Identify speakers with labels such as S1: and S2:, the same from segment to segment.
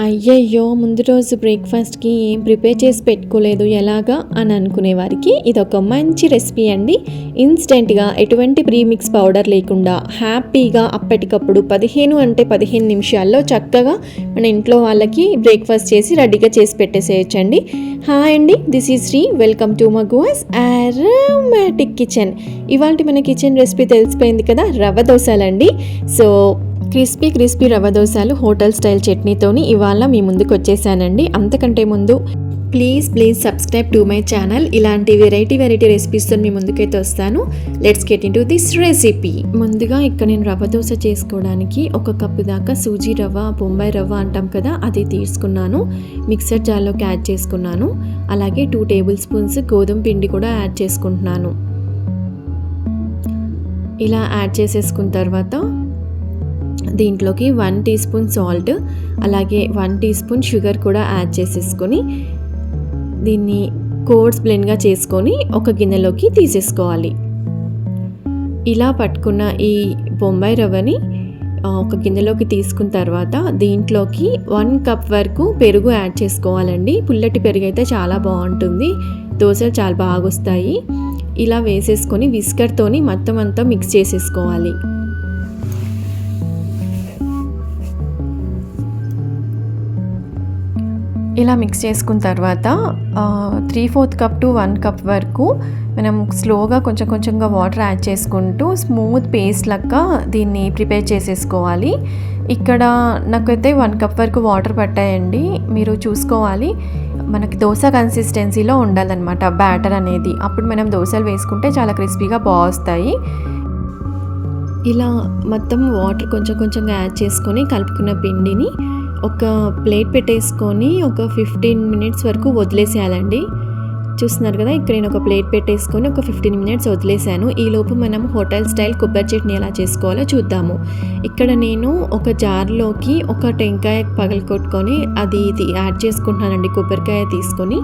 S1: అయ్యయ్యో ముందు రోజు బ్రేక్ఫాస్ట్కి ఏం ప్రిపేర్ చేసి పెట్టుకోలేదు ఎలాగా అని అనుకునే వారికి ఇది ఒక మంచి రెసిపీ అండి. ఇన్స్టెంట్గా ఎటువంటి ప్రీమిక్స్ పౌడర్ లేకుండా హ్యాపీగా అప్పటికప్పుడు పదిహేను అంటే పదిహేను నిమిషాల్లో చక్కగా మన ఇంట్లో వాళ్ళకి బ్రేక్ఫాస్ట్ చేసి రెడీగా చేసి పెట్టేసేయచ్చండి. హాయ్ అండి this is Sri. Welcome to Maguva's aromatic kitchen. ఇవాళ మన కిచెన్ రెసిపీ తెలిసిపోయింది కదా రవ్వ దోశలండి. సో క్రిస్పీ క్రిస్పీ రవ్వ దోశలు హోటల్ స్టైల్ చట్నీతోని ఇవాళ మీ ముందుకు వచ్చేసానండి అంతకంటే ముందు please please subscribe to my channel. ఇలాంటి వెరైటీ వెరైటీ రెసిపీస్తో మీ ముందుకైతే వస్తాను. Let's get into this recipe ముందుగా ఇక్కడ నేను రవ్వ దోశ చేసుకోవడానికి ఒక కప్పు దాకా సూజీ రవ్వ బొంబాయి రవ్వ అంటాం కదా అది తీసుకున్నాను. మిక్సర్ జార్లోకి యాడ్ చేసుకున్నాను. అలాగే టూ టేబుల్ స్పూన్స్ గోధుమ పిండి కూడా యాడ్ చేసుకుంటున్నాను. ఇలా యాడ్ చేసేసుకున్న తర్వాత దీంట్లోకి వన్ టీ స్పూన్ సాల్ట్ అలాగే వన్ టీ స్పూన్ షుగర్ కూడా యాడ్ చేసేసుకొని దీన్ని కోడ్స్ బ్లెండ్గా చేసుకొని ఒక గిన్నెలోకి తీసేసుకోవాలి. ఇలా పట్టుకున్న ఈ బొంబాయి రవ్వని ఒక గిన్నెలోకి తీసుకున్న తర్వాత దీంట్లోకి వన్ కప్ వరకు పెరుగు యాడ్ చేసుకోవాలండి. పుల్లటి పెరుగు అయితే చాలా బాగుంటుంది. దోశలు చాలా బాగా వస్తాయి ఇలా వేసేసుకొని విస్కర్తోని మొత్తం అంతా మిక్స్ చేసేసుకోవాలి. ఇలా మిక్స్ చేసుకున్న తర్వాత three fourth cup to one cup వరకు మనం స్లోగా కొంచెం కొంచెంగా వాటర్ యాడ్ చేసుకుంటూ స్మూత్ పేస్ట్ లెక్క దీన్ని ప్రిపేర్ చేసేసుకోవాలి. ఇక్కడ నాకైతే వన్ కప్ వరకు వాటర్ పట్టాయండి. మీరు చూసుకోవాలి. మనకి దోశ కన్సిస్టెన్సీలో ఉండాలన్నమాట. బ్యాటర్ అనేది. అప్పుడు మనం దోశలు వేసుకుంటే చాలా క్రిస్పీగా బాగుస్తాయి. ఇలా మొత్తం వాటర్ కొంచెం కొంచెంగా యాడ్ చేసుకొని కలుపుకున్న పిండిని ఒక ప్లేట్ పెట్టేసుకొని ఒక ఫిఫ్టీన్ మినిట్స్ వరకు వదిలేసేయాలండి. చూస్తున్నారు కదా ఇక్కడ నేను ఒక ప్లేట్ పెట్టేసుకొని ఒక ఫిఫ్టీన్ మినిట్స్ వదిలేసాను ఈలోపు మనం హోటల్ స్టైల్ కొబ్బరి చట్నీ ఎలా చేసుకోవాలో చూద్దాము. ఇక్కడ నేను ఒక జార్లోకి ఒక టెంకాయ పగలకొట్టుకొని అది ఇది యాడ్ చేసుకుంటున్నానండి. కొబ్బరికాయ తీసుకొని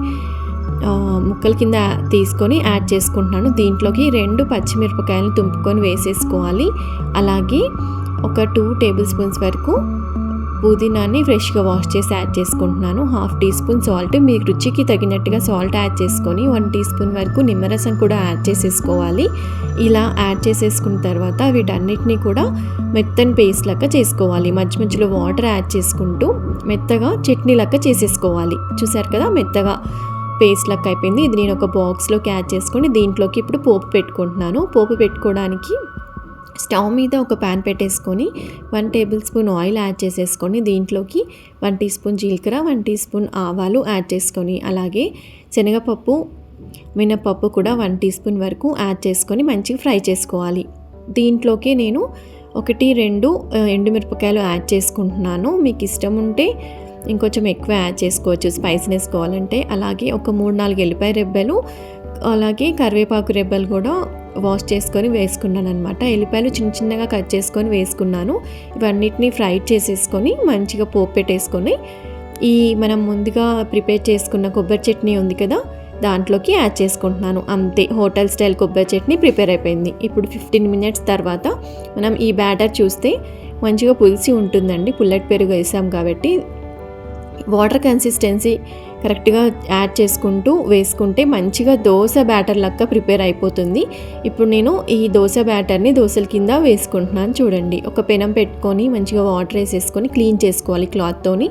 S1: ముక్కల కింద తీసుకొని యాడ్ చేసుకుంటున్నాను. దీంట్లోకి రెండు పచ్చిమిరపకాయలు తుంపుకొని వేసేసుకోవాలి. అలాగే ఒక టూ టేబుల్ స్పూన్స్ వరకు పుదీనాని ఫ్రెష్గా వాష్ చేసి యాడ్ చేసుకుంటున్నాను. Half teaspoon salt. మీ రుచికి తగినట్టుగా సాల్ట్ యాడ్ చేసుకొని వన్ టీ స్పూన్ వరకు నిమ్మరసం కూడా యాడ్ చేసేసుకోవాలి. ఇలా యాడ్ చేసేసుకున్న తర్వాత వీటన్నిటిని కూడా మెత్తని పేస్ట్ లెక్క చేసుకోవాలి. మధ్య మధ్యలో వాటర్ యాడ్ చేసుకుంటూ మెత్తగా చట్నీ లెక్క చేసేసుకోవాలి. చూసారు కదా మెత్తగా పేస్ట్ లెక్క అయిపోయింది. ఇది నేను ఒక బాక్స్లోకి యాడ్ చేసుకొని దీంట్లోకి ఇప్పుడు పోపు పెట్టుకుంటున్నాను. పోపు పెట్టుకోవడానికి స్టవ్ మీద ఒక ప్యాన్ పెట్టేసుకొని one tablespoon oil add చేసేసుకొని దీంట్లోకి వన్ టీ స్పూన్ జీలకర్ర వన్ టీ స్పూన్ ఆవాలు యాడ్ చేసుకొని అలాగే శనగపప్పు మినపప్పు కూడా వన్ టీ స్పూన్ వరకు యాడ్ చేసుకొని మంచిగా ఫ్రై చేసుకోవాలి. దీంట్లోకి నేను ఒకటి రెండు ఎండుమిరపకాయలు యాడ్ చేసుకుంటున్నాను. మీకు ఇష్టం ఉంటే ఇంకొంచెం ఎక్కువ యాడ్ చేసుకోవచ్చు. స్పైసీనెస్ కావాలంటే. అలాగే ఒక మూడు నాలుగు ఎల్లిపాయ రెబ్బలు అలాగే కరివేపాకు రెబ్బలు కూడా వాష్ చేసుకొని వేసుకున్నాను అనమాట ఎల్లిపాయలు చిన్న చిన్నగా కట్ చేసుకొని వేసుకున్నాను. ఇవన్నిటిని ఫ్రై చేసేసుకొని మంచిగా పోపు పెట్టేసుకొని ఈ మనం ముందుగా ప్రిపేర్ చేసుకున్న కొబ్బరి చట్నీ ఉంది కదా దాంట్లోకి యాడ్ చేసుకుంటున్నాను. అంతే హోటల్ స్టైల్ కొబ్బరి చట్నీ ప్రిపేర్ అయిపోయింది. ఇప్పుడు ఫిఫ్టీన్ మినిట్స్ తర్వాత మనం ఈ బ్యాటర్ చూస్తే మంచిగా పులిసి ఉంటుందండి. పుల్లటి పెరుగు వేసాం కాబట్టి వాటర్ కన్సిస్టెన్సీ కరెక్ట్గా యాడ్ చేసుకుంటూ వేసుకుంటే మంచిగా దోశ బ్యాటర్ లెక్క ప్రిపేర్ అయిపోతుంది. ఇప్పుడు నేను ఈ దోశ బ్యాటర్ని దోశల కింద వేసుకుంటున్నాను చూడండి. ఒక పెనం పెట్టుకొని మంచిగా వాటర్ వేసేసుకొని క్లీన్ చేసుకోవాలి క్లాత్తోని.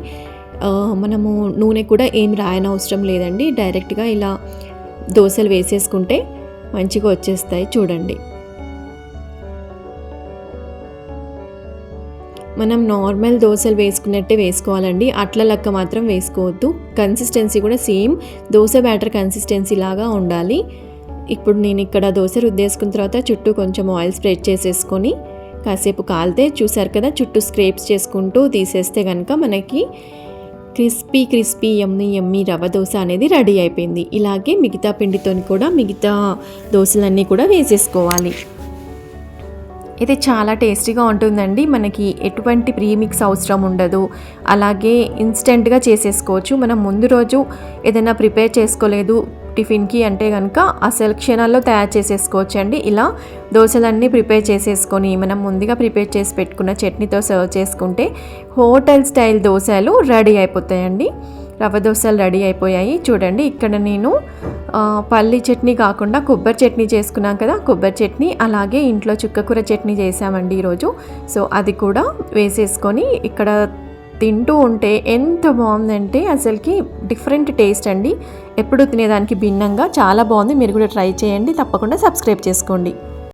S1: మనము నూనె కూడా ఏం రాయన అవసరం లేదండి. డైరెక్ట్గా ఇలా దోశలు వేసేసుకుంటే మంచిగా వచ్చేస్తాయి చూడండి. మనం నార్మల్ దోశలు వేసుకున్నట్టే వేసుకోవాలండి. అట్ల లెక్క మాత్రం వేసుకోవద్దు. కన్సిస్టెన్సీ కూడా సేమ్ దోశ బ్యాటర్ కన్సిస్టెన్సీ లాగా ఉండాలి. ఇప్పుడు నేను ఇక్కడ దోశ రుద్దేసుకున్న తర్వాత చుట్టూ కొంచెం ఆయిల్ స్ప్రెడ్ చేసేసుకొని కాసేపు కాలితే చూసారు కదా చుట్టూ స్క్రేప్స్ చేసుకుంటూ తీసేస్తే కనుక మనకి క్రిస్పీ క్రిస్పీ ఎమ్మి ఎమ్మి రవ్వ దోశ అనేది రెడీ అయిపోయింది. ఇలాగే మిగతా పిండితో కూడా మిగతా దోశలన్నీ కూడా వేసేసుకోవాలి. ఇది చాలా టేస్టీగా ఉంటుందండి. మనకి ఎటువంటి ప్రీమిక్స్ అవసరం ఉండదు. అలాగే ఇన్స్టెంట్గా చేసేసుకోవచ్చు. మనం ముందు రోజు ఏదైనా ప్రిపేర్ చేసుకోలేదు టిఫిన్కి అంటే కనుక అసలు క్షణాల్లో తయారు చేసేసుకోవచ్చు అండి ఇలా దోశలన్నీ ప్రిపేర్ చేసేసుకొని మనం ముందుగా ప్రిపేర్ చేసి పెట్టుకున్న చట్నీతో సర్వ్ చేసుకుంటే హోటల్ స్టైల్ దోశలు రెడీ అయిపోతాయండి. రవ్వ దోశలు రెడీ అయిపోయాయి. చూడండి ఇక్కడ నేను పల్లి చట్నీ కాకుండా కొబ్బరి చట్నీ చేసుకున్నాం కదా కొబ్బరి చట్నీ అలాగే ఇంట్లో చుక్కకూర చట్నీ చేసామండి ఈరోజు. సో అది కూడా వేసేసుకొని ఇక్కడ తింటూ ఉంటే ఎంత బాగుందంటే అసలుకి డిఫరెంట్ టేస్ట్ అండి. ఎప్పుడు తినేదానికి భిన్నంగా చాలా బాగుంది. మీరు కూడా ట్రై చేయండి. తప్పకుండా సబ్స్క్రైబ్ చేసుకోండి.